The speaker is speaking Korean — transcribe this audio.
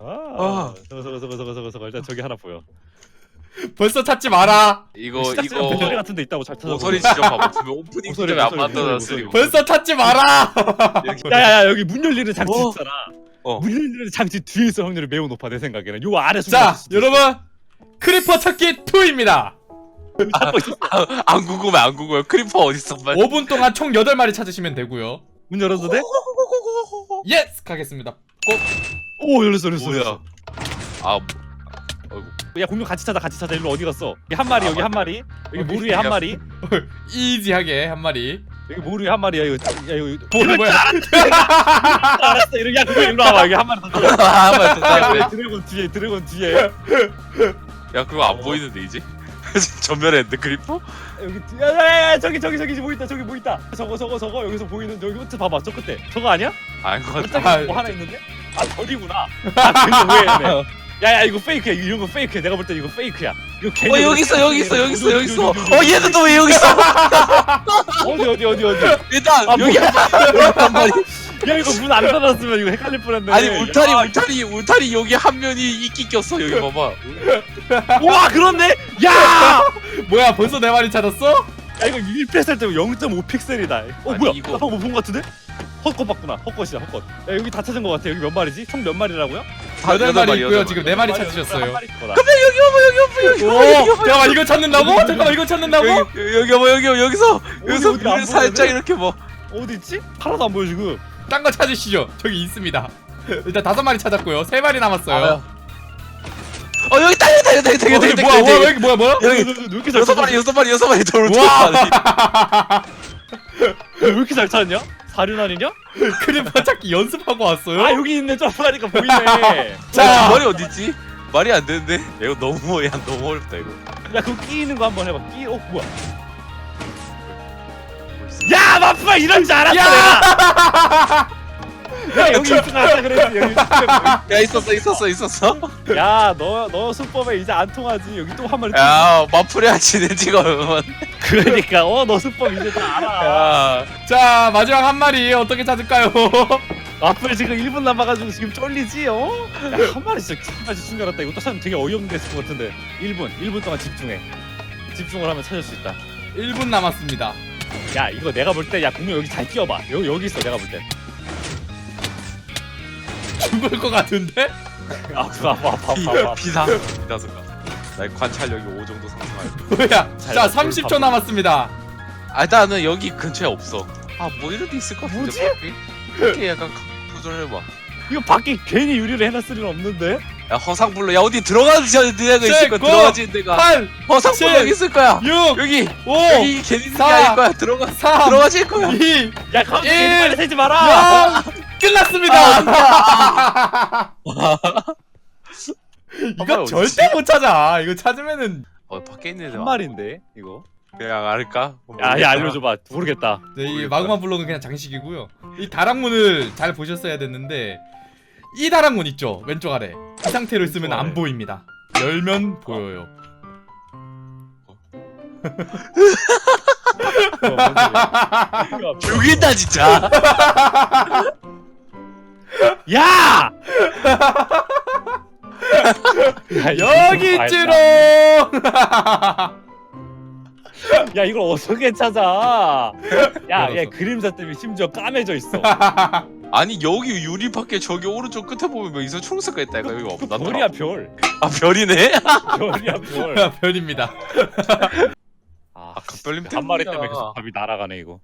아, 아. 저거 저거 저거 저거 저거 저거 일단 저기 하나 보여. 벌써 찾지 마라. 이거 시작지면 이거 배터리 같은 데 있다고 잘 찾아. 모서리 지점 봐봐. 분명 오프닝 모서리, 지점에 안 모서리, 만들어놨으니 모서리. 벌써 찾지 마라. 야야야 여기 문 열리는 장치 어. 있잖아. 어. 문 열리는 장치 뒤에 있을 확률이 매우 높아 내 생각에는. 요 아래 자, 여러분 크리퍼 찾기 2입니다. 찾고 있어. 안 궁금해 안 궁금해. 크리퍼 어디 있어? 빨리. 5분 동안 총 8마리 찾으시면 되고요. 문 열어도 돼? 예스 가겠습니다. 오 열렸어 열렸어. 뭐야? 열렸어. 아 야 공룡 같이 찾아 같이 찾아 일로 어디 갔어? 여기 한 마리 여기 한 마리 여기 물 위에 한 마리 이지하게 한 마리. 여기 물 위에 한 마리야 이거 야 이거 뭐야 뭐야? 알았어 이러 야 그거 일로 와봐 여기 한 마리 더 찾아. 야, 따야 드래곤 뒤에 드래곤 뒤에 야 그거 안 보이는데 이제? 전멸했는데 크리퍼? 여기 뒤- 야, 야, 야, 저기 저기 저기 뭐 있다 저기 뭐 있다 저거 저거 저거 여기서 보이는 저기 끝에 봐봐 저 끝에 저거 아니야? 아닌 것 같아. 깜짝이야 뭐 하나 있는데? 아 저기구나. 아왜 야야 이거 페이크야. 이런 거 페이크야. 내가 볼 때 이거 페이크야. 이거 괜히 어 여기 있어 여기 있어 여기 있어 여기 있어. 어 얘는 또 왜 여기 있어? 어디 어디 어디 어디? 일단 아, 여기 한 마리 여기 한 마리. 야. 이거 문 안 닫았으면 이거 헷갈릴 뻔했네. 아니 울타리 야, 울타리 울타리 여기 한 면이 이끼 꼈어 여기 봐봐. 와 그렇네? 야! 뭐야 벌써 네 마리 찾았어? 야 이거 1픽셀 때문에 0.5 픽셀이다. 어 아니, 뭐야? 이거- 나 방금 본거 같은데? 헛것 봤구나 헛것이다 헛것 야 여기 다 찾은 거 같아 여기 몇 마리지? 총 몇 마리라고요? 다 여덟 마리 있고요. 지금. 네 마리 한 찾으셨어요. 거다. 여기 오버 여기 오버 여기 오버 오, 잠깐만 이거 찾는다고? 잠깐만 이거 찾는다고? 여기 여기 오버 여기 오버 여기서 여기서 어디, 안 살짝? 이렇게 뭐 어디 있지? 하나도 안 보여 지금 딴 거 찾으시죠. 저기 있습니다. 일단 다섯 마리 찾았고요. 세 마리 남았어요. 어 여기 있다 여기 있다 여기 있다 여기 있다 어, 여기 있다 뭐야 여기 뭐야 여기 뭐야 뭐야? 여기 왜 이렇게 잘 여섯? 마리 여섯 마리 여섯 마리 더 와. 왜 이렇게 잘 찾냐? 사륜아니냐? 크리퍼 찾기 연습하고 왔어요? 아 여기 있네. 점프하니까 보이네. 자. 자 머리 어디 있지? 말이 안 되는데? 야, 이거 너무 야 너무 어렵다 이거. 야 그거 끼는 거 한번 해봐. 끼.. 어 뭐야? 야 마프가 이런 줄 알았어 내가 야 여기 알았다 그랬지 여기 야 있었어 있었어 있었어? 야너 너 수법에 이제 안 통하지. 여기 또 한 마리 또야 마프레아 지네 지금. 그러니까 어 너 수법 이제 다 알아. 야. 자 마지막 한 마리 어떻게 찾을까요? 앞을 지금 1분 남아가지고 지금 쫄리지 어? 야 한 마리 진짜 끝까지 숨겨놨다. 이거 또 사람 되게 어이없는 게 있을 것 같은데. 1분 1분 동안 집중해. 집중을 하면 찾을 수 있다. 1분 남았습니다. 야 이거 내가 볼 때 야 공룡 여기 잘 끼워봐. 여기 여기 있어 내가 볼때 죽을 것 같은데? 아, 봐봐, 봐봐, 봐봐. 비상 비다섯가 나의 관찰력이 5 정도 상승할 뭐야? 잘자 봤어, 30초 봤어. 남았습니다. 아 나는 여기 근처에 없어 아뭐 이런 데 있을 것 같은데 뭐지? 밖에? 이렇게 약간 도전해봐 이거 밖에 괜히 유리를 해놨을 리는 없는데? 야 허상불로 야 어디 들어가지 데가 있을 거야 구, 들어가지 데가 8, 허상불로 칠, 여기 있을 거야 6, 여기 5, 여기 괜히 있는 게 사, 아닐 거야 들어가 3, 들어가질 거야 2, 야 갑자기 일, 빨리 세지 마라! 0 끝났습니다. 이거 어디 절대 못 찾아. 이거 찾으면은 어 밖에 있는 애들 한 마리인데 이거 그냥 알까? 야, 야 알려줘봐 모르겠다 네, 이 마그마 블록은 그냥 장식이고요. 이 다락문을 잘 보셨어야 됐는데 이 다락문 있죠 왼쪽 아래 이 상태로 있으면 안. 보입니다. 열면 보여요. 어. 죽인다 진짜 야! 여기 좀 있지롱. 야 이걸 어떻게 찾아? 야, 얘. 그림자 때문에 심지어 까매져 있어. 아니 여기 유리 밖에 저기 오른쪽 끝에 보면 뭐 이상 초록색깔 있다 이거 이거 그 없나? 별이야 별. 아 별이네? 별이야 별. 별입니다. 아, 아 각별님 한 마리 때문에. 계속 밥이 날아가네 이거.